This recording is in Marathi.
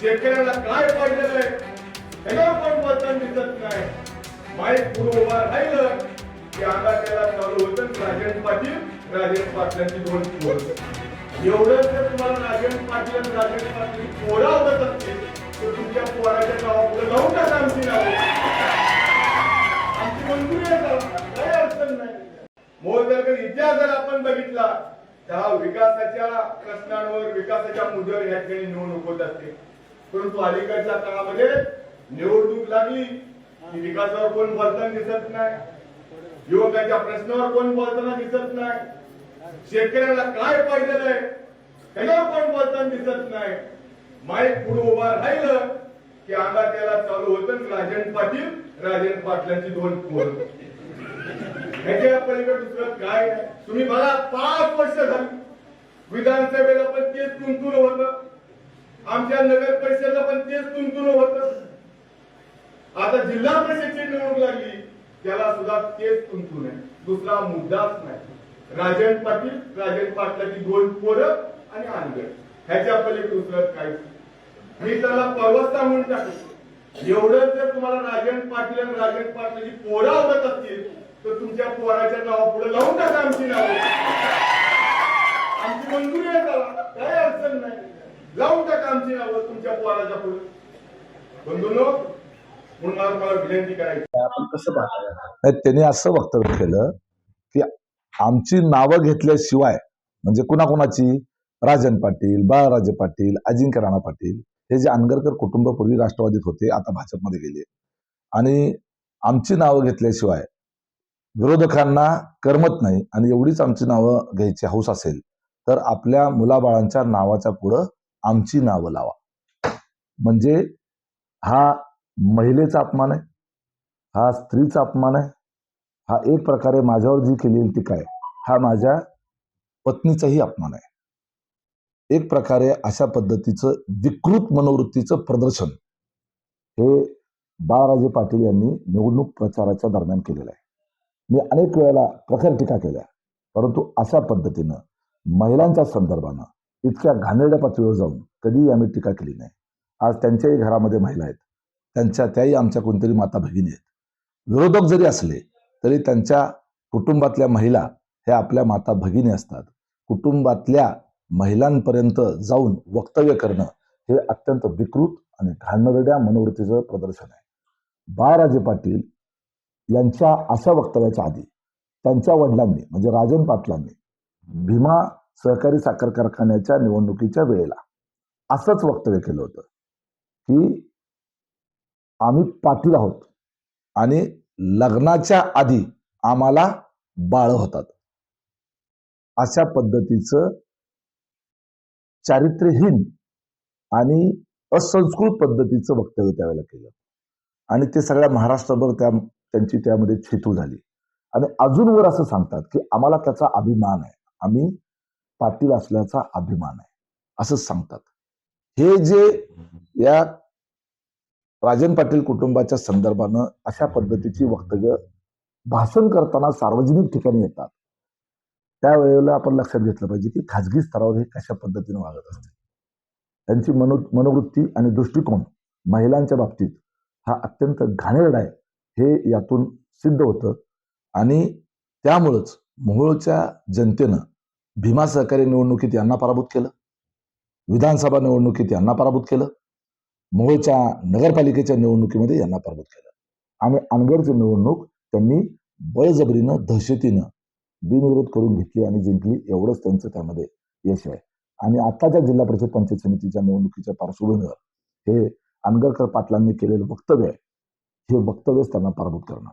शेतकऱ्याला काय पडलेलं आहे? त्याच्यावर पण बोलताना दिसत नाही? माईक पुढे उभा राहिलं की आता त्याला चालू होतं राजन पाटील राजन पाटलांची दोन पोर. एवढं जर तुम्हाला राजन पाटील आणि राजन पाटील पोरा होत असतील तर तुमच्या पोराच्या नावापुढे जाऊन टाका आमची नावं. आमची मंजुरी आहे त्याला. काही अडचण नाही. मोलदरकर इतिहास जर आपण बघितला त्या विकासाच्या प्रश्नांवर विकासाच्या मुद्द्यावर या ठिकाणी निवडणूक होत असते. परंतु अलीकडच्या काळामध्ये निवडणूक लागली की विकासावर कोण बोलताना दिसत नाही. युवकांच्या प्रश्नावर कोण बोलताना दिसत नाही. शेतकऱ्याला काय पाहिजेलं आहे त्याच्यावर कोण बोलताना दिसत नाही. माईक पुढे उभा राहिलं की अंगात त्याला चालू होतं राजन पाटील राजन पाटलांची दोन पोर. ह्याच्या पलीकडे दुसरं काय तुम्ही बघा पाच वर्ष झाली विधानसभेला पण तेच तुंतुर होत. आमच्या नगर परिषदेला पण तेच तुंतुर होत. आता जिल्हा परिषदची निवडणूक लागली त्याला सुद्धा तेच तुंतुन आहे. दुसरा मुद्दाच नाही. राजन पाटील राजन पाटलाची दोन पोरं आणि अनगड ह्याच्या पलीकडे दुसरं काहीच मी त्याला परवस्ता म्हणून टाकतो. एवढं जर तुम्हाला राजन पाटील आणि राजन पाटलाची पोरं आवडत असतील तर तुमच्या पोराच्या नावा पुढे लावून टाका आमची नावं. आमची मंजुरी आहे त्याला. काय अडचण नाही. लावून टाका आमची नावं तुमच्या पोराच्या पुढे. बंधूंनो म्हणून मला विनंती करायची. आपण कसं पाहता त्यांनी असं वक्तव्य केलं की आमची नावं घेतल्याशिवाय म्हणजे कुणाकुणाची? राजन पाटील बाळराजे पाटील अजिंक्य राणा पाटील हे जे अनगरकर कुटुंब पूर्वी राष्ट्रवादीत होते आता भाजपमध्ये गेले. आणि आमची नावं घेतल्याशिवाय विरोधकांना करमत नाही आणि एवढीच आमची नावं घ्यायची हौस असेल तर आपल्या मुलाबाळांच्या नावाच्या पुढं आमची नावं लावा. म्हणजे हा महिलेचा अपमान आहे हा स्त्रीचा अपमान आहे हा एक प्रकारे माझ्यावर जी केलेली टीका आहे हा माझ्या पत्नीचाही अपमान आहे. एक प्रकारे अशा पद्धतीचं विकृत मनोवृत्तीचं प्रदर्शन हे बाळराजे पाटील यांनी निवडणूक प्रचाराच्या दरम्यान केलेलं आहे. मी अनेक वेळेला प्रखर टीका केल्या. परंतु अशा पद्धतीनं महिलांच्या संदर्भानं इतक्या घाणेरड्या पातळीवर जाऊन कधीही आम्ही टीका केली नाही. आज त्यांच्याही घरामध्ये महिला आहेत. त्यांच्या त्याही आमच्या कोणतरी माता भगिनी आहेत. विरोधक जरी असले तरी त्यांच्या कुटुंबातल्या महिला ह्या आपल्या माता भगिनी असतात. कुटुंबातल्या महिलांपर्यंत जाऊन वक्तव्य करणं हे अत्यंत विकृत आणि घाणेरड्या मनोवृत्तीचं प्रदर्शन आहे. बाळराजे पाटील यांच्या अशा वक्तव्याच्या आधी त्यांच्या वडिलांनी म्हणजे राजन पाटलांनी भीमा सहकारी साखर कारखान्याच्या निवडणुकीच्या वेळेला असंच वक्तव्य केलं होतं की आम्ही पाटील आहोत आणि लग्नाच्या आधी आम्हाला बाळ होतात. अशा पद्धतीचं चारित्र्यहीन आणि असंस्कृत पद्धतीचं वक्तव्य त्यावेळेला केलं. आणि ते सगळ्या महाराष्ट्रभर त्या त्यांची त्यामध्ये छेतू झाली. आणि अजूनवर असं सांगतात की आम्हाला त्याचा अभिमान आहे. आम्ही पाटील असल्याचा अभिमान आहे. असं सांगतात. हे जे या राजन पाटील कुटुंबाच्या संदर्भानं अशा पद्धतीची वक्तव्य भाषण करताना सार्वजनिक ठिकाणी येतात. त्यावेळेला आपण लक्षात घेतलं पाहिजे की खाजगी स्तरावर हे कशा पद्धतीने वागत असते. त्यांची मनो मनोवृत्ती आणि दृष्टिकोन महिलांच्या बाबतीत हा अत्यंत घाणेरडा आहे. हे यातून सिद्ध होतं. आणि त्यामुळंच मोहोळच्या जनतेनं भीमा सहकारी निवडणुकीत यांना पराभूत केलं. विधानसभा निवडणुकीत यांना पराभूत केलं. मोहोळच्या नगरपालिकेच्या निवडणुकीमध्ये यांना पराभूत केलं. आणि अनगडची निवडणूक त्यांनी बळजबरीनं दहशतीनं बिनविरोध करून घेतली आणि जिंकली एवढंच त्यांचं त्यामध्ये यश आहे. आणि आताच्या जिल्हा परिषद पंचायत समितीच्या निवडणुकीच्या पार्श्वभूमीवर हे अनगरकर पाटलांनी केलेलं वक्तव्य आहे हे वक्तव्यच त्यांना पारभूत करणार.